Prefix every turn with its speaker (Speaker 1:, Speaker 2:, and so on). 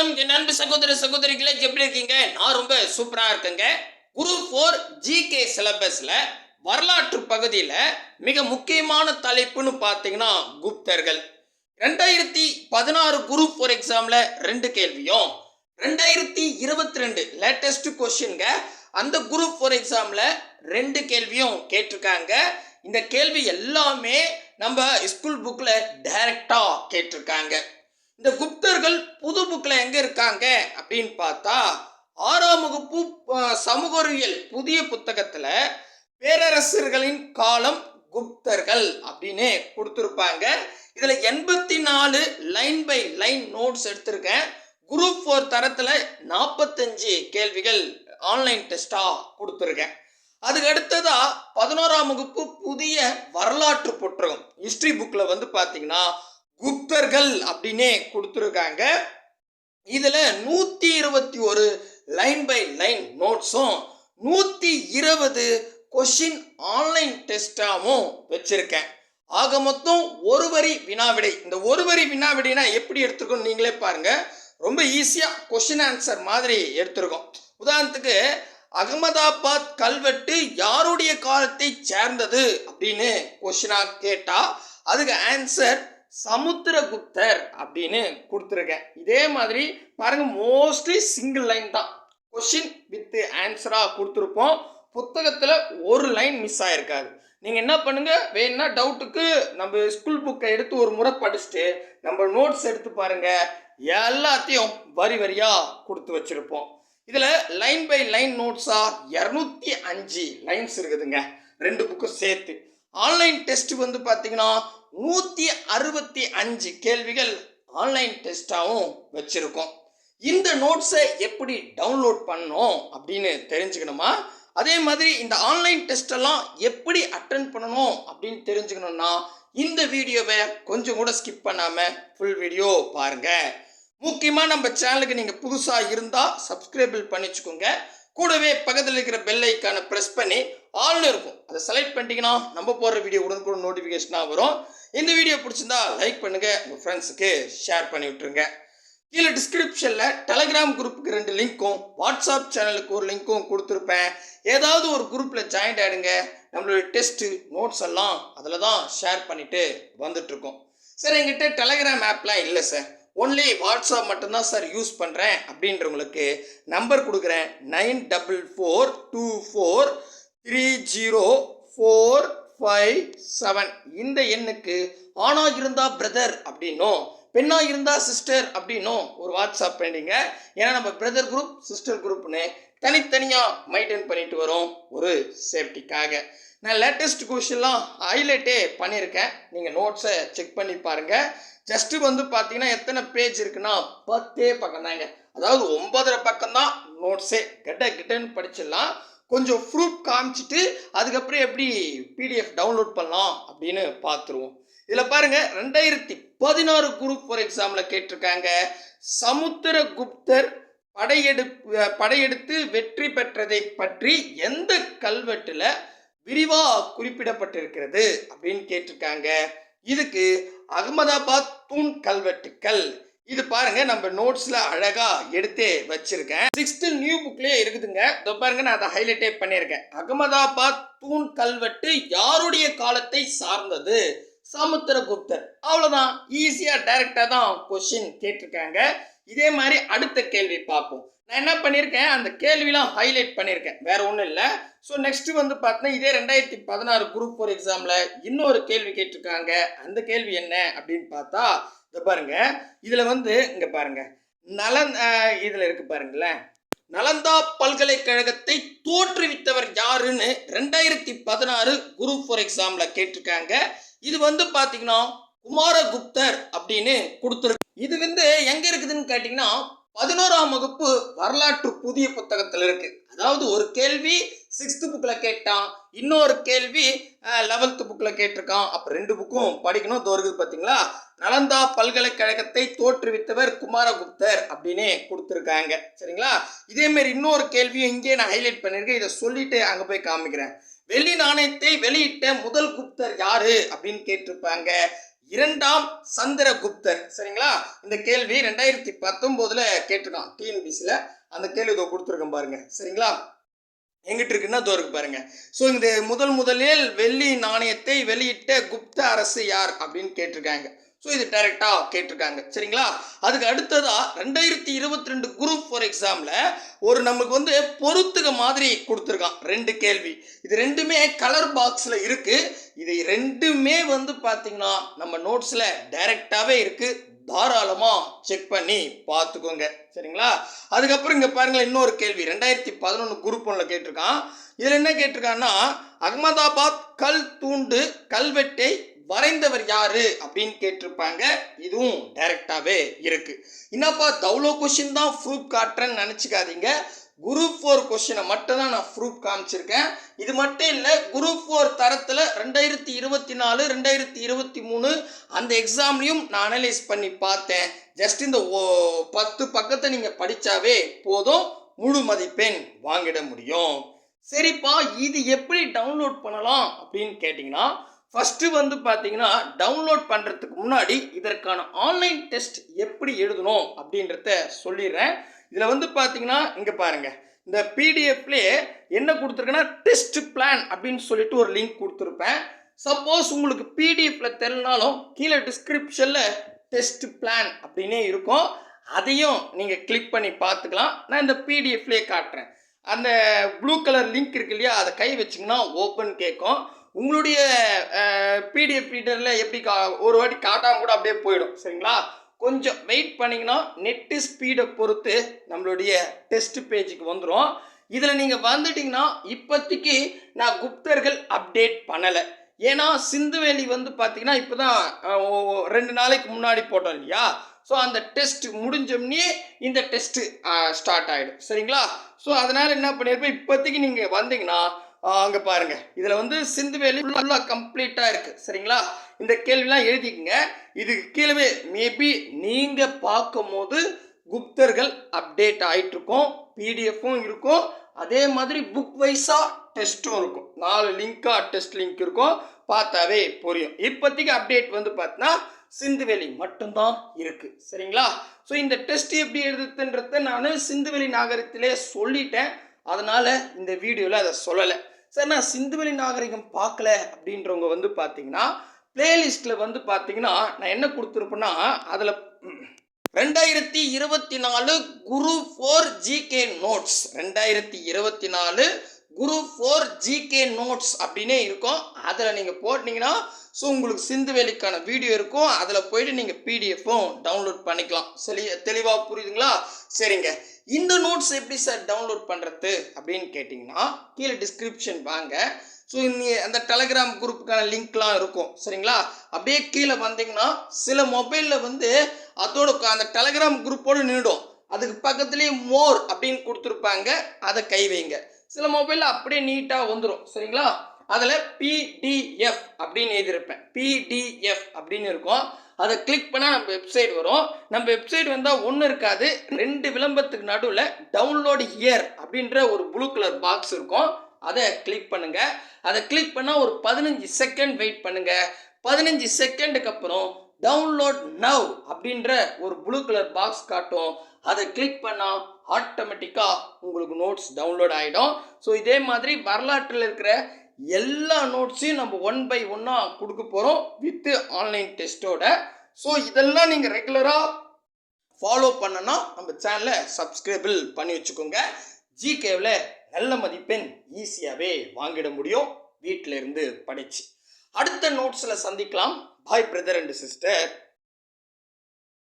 Speaker 1: வணக்கம். என் அன்பு சகோதர சகோதரிகளை எப்படி இருக்கீங்க? நான் ரொம்ப சூப்பரா இருக்கேங்க. குரூப் ஃபோர் ஜிகே சிலபஸ்ல வரலாற்று பகுதியில் மிக முக்கியமான தலைப்புன்னு பார்த்தீங்கன்னா குப்தர்கள். ரெண்டாயிரத்தி பதினாறு குரூப் ஃபோர் எக்ஸாம்ல ரெண்டு கேள்வியும் ரெண்டாயிரத்தி இருபத்தி ரெண்டு லேட்டஸ்ட் கொஸ்டின்ங்க அந்த குரூப் ஃபோர் எக்ஸாம்ல ரெண்டு கேள்வியும் கேட்டிருக்காங்க. இந்த கேள்வி எல்லாமே நம்ம ஸ்கூல் புக்கில் டைரக்டாக கேட்டிருக்காங்க. இந்த குப்தர்கள் புது புக்கில் எங்கே இருக்காங்க அப்படின்னு பார்த்தா ஆறாம் வகுப்பு அஹ், சமூக அறிவியல் புதிய புத்தகத்தில் பேரரசர்களின் காலம் குப்தர்கள் அப்படின்னு கொடுத்துருப்பாங்க. இதில் எண்பத்தி நாலு லைன் பை லைன் நோட்ஸ் எடுத்திருக்கேன். குரூப் ஃபோர் தரத்தில் நாற்பத்தஞ்சு கேள்விகள் ஆன்லைன் டெஸ்ட்டாக கொடுத்துருக்கேன். அதுக்கு அடுத்ததா பதினோராம் வகுப்பு புதிய வரலாற்று புத்தகம் ஹிஸ்ட்ரி புக்கில் வந்து பார்த்தீங்கன்னா குப்தர்கள் அப்படின்னே கொடுத்துருக்காங்க. இதில் நூற்றி இருபத்தி ஒரு லைன் பை லைன் நோட்ஸும் நூற்றி இருபது கொஷின் ஆன்லைன் டெஸ்ட்டாகவும் வச்சுருக்கேன். ஆக மொத்தம் ஒரு வரி வினாவிடை. இந்த ஒரு வரி வினாவிடைனா எப்படி எடுத்துருக்கோம் நீங்களே பாருங்க. ரொம்ப ஈஸியாக கொஷின் ஆன்சர் மாதிரி எடுத்திருக்கோம். உதாரணத்துக்கு அகமதாபாத் கல்வெட்டு யாருடைய காலத்தை சேர்ந்தது அப்படின்னு கொஷினாக கேட்டால் அதுக்கு ஆன்சர் சமுத்திரகுப்தர் அப்படின்னு கொடுத்துருக்கேன். இதே மாதிரி பாருங்க மோஸ்ட்லி சிங்கிள் லைன் தான். கொஷின் வித் ஆன்சராக கொடுத்துருப்போம். புத்தகத்தில் ஒரு லைன் மிஸ் ஆயிருக்காது. நீங்கள் என்ன பண்ணுங்கள் வேணும்னா டவுட்டுக்கு நம்ம ஸ்கூல் புக்கை எடுத்து ஒரு முறை படிச்சுட்டு நம்ம நோட்ஸ் எடுத்து பாருங்கள் எல்லாத்தையும் வரி வரியாக கொடுத்து வச்சுருப்போம். இதில் லைன் பை லைன் நோட்ஸாக இரநூத்தி அஞ்சு லைன்ஸ் இருக்குதுங்க. ரெண்டு புக்கும் சேர்த்து. ஆன்லைன் டெஸ்ட் வந்து பார்த்தீங்கன்னா நூற்றி அறுபத்தி அஞ்சு கேள்விகள் ஆன்லைன் டெஸ்ட்டாகவும் வச்சுருக்கோம். இந்த நோட்ஸை எப்படி டவுன்லோட் பண்ணணும் அப்படின்னு தெரிஞ்சுக்கணுமா? அதே மாதிரி இந்த ஆன்லைன் டெஸ்ட்டெல்லாம் எப்படி அட்டன் பண்ணணும் அப்படின்னு தெரிஞ்சுக்கணும்னா இந்த வீடியோவை கொஞ்சம் கூட ஸ்கிப் பண்ணாமல் ஃபுல் வீடியோ பாருங்கள் முக்கியமாக நம்ம சேனலுக்கு நீங்கள் புதுசாக இருந்தால் சப்ஸ்கிரைபிள் பண்ணிச்சுக்கோங்க. கூடவே பக்கத்தில் இருக்கிற பெல் ஐக்கானை ப்ரெஸ் பண்ணி ஆல்னு இருக்கும். அதை செலக்ட் பண்ணிட்டீங்கன்னா நம்ம போடுற வீடியோ உடனுக்குடன் நோட்டிஃபிகேஷனாக வரும். இந்த வீடியோ பிடிச்சிருந்தா லைக் பண்ணுங்கள் உங்கள் ஃப்ரெண்ட்ஸுக்கு ஷேர் பண்ணி விட்டுருங்க. கீழே டிஸ்கிரிப்ஷனில் டெலகிராம் குரூப்புக்கு ரெண்டு லிங்க்கும் வாட்ஸ்அப் சேனலுக்கு ஒரு லிங்க்கும் கொடுத்துருப்பேன். ஏதாவது ஒரு குரூப்பில் ஜாயின் ஆகிடுங்க நம்மளுடைய டெஸ்ட்டு நோட்ஸ் எல்லாம் அதில் தான் ஷேர் பண்ணிட்டு வந்துட்டுருக்கோம் சார் எங்கிட்ட டெலகிராம் ஆப்லாம் இல்லை சார் ஒன்லி வாட்ஸ்அப் மட்டும்தான் சார் யூஸ் பண்ணுறேன் அப்படின்றவங்களுக்கு நம்பர் கொடுக்குறேன். Nine double four two four three zero four five seven இந்த எண்ணுக்கு ஆணாக இருந்தால் பிரதர் அப்படின்னும் பெண்ணாக இருந்தால் சிஸ்டர் அப்படின்னும் ஒரு வாட்ஸ்அப் பண்ணிங்க ஏன்னா நம்ம பிரதர் குரூப் சிஸ்டர் குரூப்னு தனித்தனியாக மெயின்டைன் பண்ணிட்டு வரோம் ஒரு சேஃப்டிக்காக நான் லேட்டஸ்ட் கொஷின்லாம் ஹைலைட்டே பண்ணியிருக்கேன். நீங்கள் நோட்ஸை செக் பண்ணி பாருங்கள் ஜஸ்ட்டு வந்து பார்த்தீங்கன்னா எத்தனை பேஜ் இருக்குன்னா பத்தே பக்கம் தாங்க அதாவது ஒன்பதரை பக்கம் தான் நோட்ஸே கிட்ட கிட்டன்னு படிச்சிடலாம். கொஞ்சம் ப்ரூஃப் காமிச்சிட்டு அதுக்கப்புறம் எப்படி பிடிஎஃப் டவுன்லோட் பண்ணலாம் அப்படின்னு பார்த்துருவோம். இதில் பாருங்கள் ரெண்டாயிரத்தி பதினாறு குரூப் ஃபார் எக்ஸாமில் கேட்டிருக்காங்க. சமுத்திர குப்தர் படையெடுப்பு படையெடுத்து வெற்றி பெற்றதை பற்றி எந்த கல்வெட்டில் விரிவாக குறிப்பிடப்பட்டிருக்கிறது அப்படின்னு கேட்டிருக்காங்க. இதுக்கு அகமதாபாத் தூண் கல்வெட்டுக்கள் இது பாருங்க நம்ம நோட்ஸ்ல அழகா எடுத்து வச்சிருக்கேன். சிக்ஸ்த் நியூ புக்லயே இருக்குதுங்க. இதோ பாருங்க நான் அதை ஹைலைட்டே பண்ணியிருக்கேன். அகமதாபாத் தூண் கல்வெட்டு யாருடைய காலத்தை சார்ந்தது? சமுத்திரகுப்தர். அவ்வளோதான் ஈஸியா டைரக்டா தான் கொஸ்டின் கேட்டிருக்காங்க. இதே மாதிரி அடுத்த கேள்வி பார்ப்போம். நான் என்ன பண்ணியிருக்கேன்? அந்த கேள்விலாம் ஹைலைட் பண்ணியிருக்கேன். வேற ஒன்றும் இல்லை. ஸோ நெக்ஸ்ட் வந்து பார்த்தீங்கன்னா இதே ரெண்டாயிரத்தி பதினாறு குரூப் ஃபோர் எக்ஸாமில் இன்னொரு கேள்வி கேட்டிருக்காங்க. அந்த கேள்வி என்ன அப்படின்னு பார்த்தா இந்த பாருங்க. இதில் வந்து இங்கே பாருங்க. நலன் இதில் இருக்கு பாருங்களேன் நலந்தா பல்கலைக்கழகத்தை தோற்றுவித்தவர் யாருன்னு ரெண்டாயிரத்தி பதினாறு குரூப் ஃபோர் எக்ஸாமில் கேட்டிருக்காங்க. இது வந்து பார்த்தீங்கன்னா குமாரகுப்தர் அப்படின்னு கொடுத்துருக்கு. இது வந்து எங்கே இருக்குதுன்னு கேட்டிங்கன்னா பதினோராம் வகுப்பு வரலாற்று புதிய புத்தகத்தில் இருக்கு. அதாவது ஒரு கேள்வி சிக்ஸ்த்து புக்கில் கேட்டான். இன்னொரு கேள்வி லெவல்த்து புக்கில் கேட்டிருக்கான். அப்போ ரெண்டு புக்கும் படிக்கணும். தோறுது பார்த்தீங்களா நலந்தா பல்கலைக்கழகத்தை தோற்றுவித்தவர் குமாரகுப்தர் அப்படின்னு கொடுத்துருக்காங்க. சரிங்களா? இதேமாரி இன்னொரு கேள்வியும் இங்கே நான் ஹைலைட் பண்ணியிருக்கேன். இதை சொல்லிட்டு அங்கே போய் காமிக்கிறேன். வெள்ளி நாணயத்தை வெளியிட்ட முதல் குப்தர் யாரு அப்படின்னு கேட்டிருப்பாங்க. இரண்டாம் சந்திரகுப்தர். சரிங்களா? இந்த கேள்வி ரெண்டாயிரத்தி பத்தொம்போதுல கேட்டிருக்கான். டிஎன்பிசியில் அந்த கேள்வி இதை கொடுத்துருக்கேன் பாருங்க. சரிங்களா? எங்கிட்டு இருக்குன்னா இதோ இருக்கு பாருங்க. ஸோ இந்த முதல் முதலில் வெள்ளி நாணயத்தை வெளியிட்ட குப்த அரசு யார் அப்படின்னு கேட்டிருக்காங்க. ஸோ இது டைரெக்டாக கேட்டிருக்காங்க. சரிங்களா? அதுக்கு அடுத்ததா ரெண்டாயிரத்தி இருபத்தி ரெண்டு குரூப் ஃபார் எக்ஸாமில் ஒரு நமக்கு வந்து பொறுத்துக மாதிரி கொடுத்துருக்கான். ரெண்டு கேள்வி. இது ரெண்டுமே கலர் பாக்ஸில் இருக்குது இது ரெண்டுமே வந்து பார்த்திங்கன்னா நம்ம நோட்ஸில் டைரெக்டாகவே இருக்குது தாராளமாக செக் பண்ணி பார்த்துக்கோங்க. சரிங்களா? அதுக்கப்புறம் இங்கே பாருங்களேன் இன்னொரு கேள்வி. ரெண்டாயிரத்தி பதினொன்று குரூப் ஒன்றில் கேட்டிருக்கான். இதில் என்ன கேட்டிருக்கான்னா அகமதாபாத் கல் தூண்டு கல்வெட்டை வரைந்தவர் யாரு? அப்படின்னு கேட்டிருப்பாங்க. இதுவும் டைரக்டாகவே இருக்குது என்னப்பா தௌலோ கொஷின் தான் ப்ரூஃப் காட்டுறேன்னு நினச்சிக்காதீங்க. குரூப் ஃபோர் கொஷினை மட்டும் தான் நான் ப்ரூஃப் காமிச்சிருக்கேன். இது மட்டும் இல்லை குரூப் ஃபோர் தரத்தில் ரெண்டாயிரத்தி இருபத்தி நாலு ரெண்டாயிரத்தி இருபத்தி மூணு அந்த எக்ஸாம்லையும் நான் அனலைஸ் பண்ணி பார்த்தேன். ஜஸ்ட் இந்த ஓ- பத்து பக்கத்தை நீங்கள் படித்தாவே போதும். முழு மதிப்பெண் வாங்கிட முடியும். சரிப்பா இது எப்படி டவுன்லோட் பண்ணலாம் அப்படின்னு கேட்டிங்கன்னா ஃபஸ்ட்டு வந்து பார்த்தீங்கன்னா டவுன்லோட் பண்ணுறதுக்கு முன்னாடி இதற்கான ஆன்லைன் டெஸ்ட் எப்படி எழுதணும் அப்படின்றத சொல்லிடுறேன். இதில் வந்து பார்த்தீங்கன்னா இங்கே பாருங்கள் இந்த பிடிஎஃப்லேயே என்ன கொடுத்துருக்குன்னா டெஸ்ட் பிளான் அப்படின்னு சொல்லிட்டு ஒரு லிங்க் கொடுத்துருப்பேன். சப்போஸ் உங்களுக்கு பிடிஎஃப்ல தெரிலனாலும் கீழே டிஸ்கிரிப்ஷனில் டெஸ்ட் பிளான் அப்படின்னே இருக்கும். அதையும் நீங்கள் கிளிக் பண்ணி பார்த்துக்கலாம். நான் இந்த பிடிஎஃப்லேயே காட்டுறேன். அந்த ப்ளூ கலர் லிங்க் இருக்கு இல்லையா அதை கை வச்சிங்கன்னா ஓப்பன் கேட்கும். உங்களுடைய பிடிஎஃப் ரீடரில் எப்படி கா ஒரு வாட்டி காட்டாமல் கூட அப்படியே போயிடும். சரிங்களா? கொஞ்சம் வெயிட் பண்ணிங்கன்னா நெட்டு ஸ்பீடை பொறுத்து நம்மளுடைய டெஸ்ட் பேஜுக்கு வந்துடும் இதில் நீங்கள் வந்துட்டிங்கன்னா இப்போதைக்கு நான் குப்தர்கள் அப்டேட் பண்ணலை. ஏன்னா சிந்துவேலி வந்து பார்த்தீங்கன்னா இப்போ தான் ரெண்டு நாளைக்கு முன்னாடி போட்டோம் இல்லையா? ஸோ அந்த டெஸ்ட் முடிஞ்சோம்னே இந்த டெஸ்ட்டு ஸ்டார்ட் ஆகிடும் சரிங்களா? ஸோ அதனால் என்ன பண்ணியிருப்பேன் இப்போதைக்கு நீங்கள் வந்தீங்கன்னா அங்கே பாருங்கள் இதில் வந்து சிந்துவேலி ஃபுல்லாக கம்ப்ளீட்டாக இருக்குது சரிங்களா? இந்த கேள்விலாம் எழுதிக்கங்க. இதுக்கு கீழவே மேபி நீங்கள் பார்க்கும்போது குப்தர்கள் அப்டேட் ஆயிட்டு இருக்கும் பிடிஎஃப்பும் இருக்கும். அதே மாதிரி புக் வைஸாக டெஸ்ட்டும் இருக்கும். நாலு லிங்காக டெஸ்ட் லிங்க் இருக்கும். பார்த்தாவே புரியும். இப்போதைக்கு அப்டேட் வந்து பார்த்தீங்கன்னா சிந்துவெளி மட்டும்தான் இருக்குது சரிங்களா? ஸோ இந்த டெஸ்ட் எப்படி எழுதுதுன்றத நான் சிந்துவெளி நாகரிகத்திலே சொல்லிட்டேன். அதனால் இந்த வீடியோவில் அதை சொல்லலை. சார் நான் சிந்துவெளி நாகரிகம் பார்க்கல அப்படின்றவங்க வந்து பார்த்தீங்கன்னா பிளேலிஸ்ட்டில் வந்து பார்த்தீங்கன்னா நான் என்ன கொடுத்துருப்பேன்னா அதில் ரெண்டாயிரத்தி இருபத்தி நாலு குரு ஃபோர் ஜிகே நோட்ஸ் ரெண்டாயிரத்தி இருபத்தி நாலு குரு ஃபோர் ஜிகே நோட்ஸ் அப்படின்னே இருக்கும். அதில் நீங்கள் போட்டிங்கன்னா ஸோ உங்களுக்கு சிந்துவேலிக்கான வீடியோ இருக்கும். அதில் போயிட்டு நீங்கள் பிடிஎஃப்பும் டவுன்லோட் பண்ணிக்கலாம். சரி தெளிவாக புரியுதுங்களா? சரிங்க. இந்த நோட்ஸ் எப்படி சார் டவுன்லோட் பண்ணுறது அப்படின்னு கேட்டிங்கன்னா கீழே டிஸ்கிரிப்ஷன் வாங்க. ஸோ நீ அந்த டெலகிராம் குரூப்புக்கான லிங்க்லாம் இருக்கும். சரிங்களா? அப்படியே கீழே வந்தீங்கன்னா சில மொபைலில் வந்து அதோட அந்த டெலகிராம் குரூப்போடு நின்றுடும் அதுக்கு பக்கத்துலேயே மோர் அப்படின்னு கொடுத்துருப்பாங்க. அதை கை வைங்க. சில மொபைலில் அப்படியே நீட்டாக வந்துடும் சரிங்களா? அதில் பிடிஎஃப் அப்படின்னு எழுதியிருப்பேன். பிடிஎஃப் அப்படின்னு இருக்கும். அதை கிளிக் பண்ணால் நம்ம வெப்சைட் வரும். நம்ம வெப்சைட் வந்தால் ஒன்றும் இருக்காது. ரெண்டு விளம்பரத்துக்கு நடுவில் டவுன்லோடு ஹியர் அப்படின்ற ஒரு ப்ளூ கலர் பாக்ஸ் இருக்கும். அதை கிளிக் பண்ணுங்கள் அதை கிளிக் பண்ணால் ஒரு பதினஞ்சு செகண்ட் வெயிட் பண்ணுங்கள் பதினஞ்சு செகண்டுக்கு அப்புறம் டவுன்லோட் நவ் அப்படின்ற ஒரு ப்ளூ கலர் பாக்ஸ் காட்டும். அதை கிளிக் பண்ணால் ஆட்டோமேட்டிக்காக உங்களுக்கு நோட்ஸ் டவுன்லோட் ஆகிடும் ஸோ இதே மாதிரி வரலாற்றில் இருக்கிற எல்லா நோட்ஸையும் நம்ம ஒன் பை ஒன்னாக கொடுக்க போகிறோம் வித்து ஆன்லைன் டெஸ்ட்டோட ஸோ இதெல்லாம் நீங்கள் ரெகுலராக ஃபாலோ பண்ணனா நம்ம சேனலை சப்ஸ்கிரைபிள் பண்ணி வச்சுக்கோங்க. ஜிகேவில் நல்ல மதிப்பெண் ஈஸியாகவே வாங்கிட முடியும். வீட்டிலேருந்து படித்து படிச்சு. அடுத்த நோட்ஸில் சந்திக்கலாம். பாய் பிரதர் அண்ட் சிஸ்டர்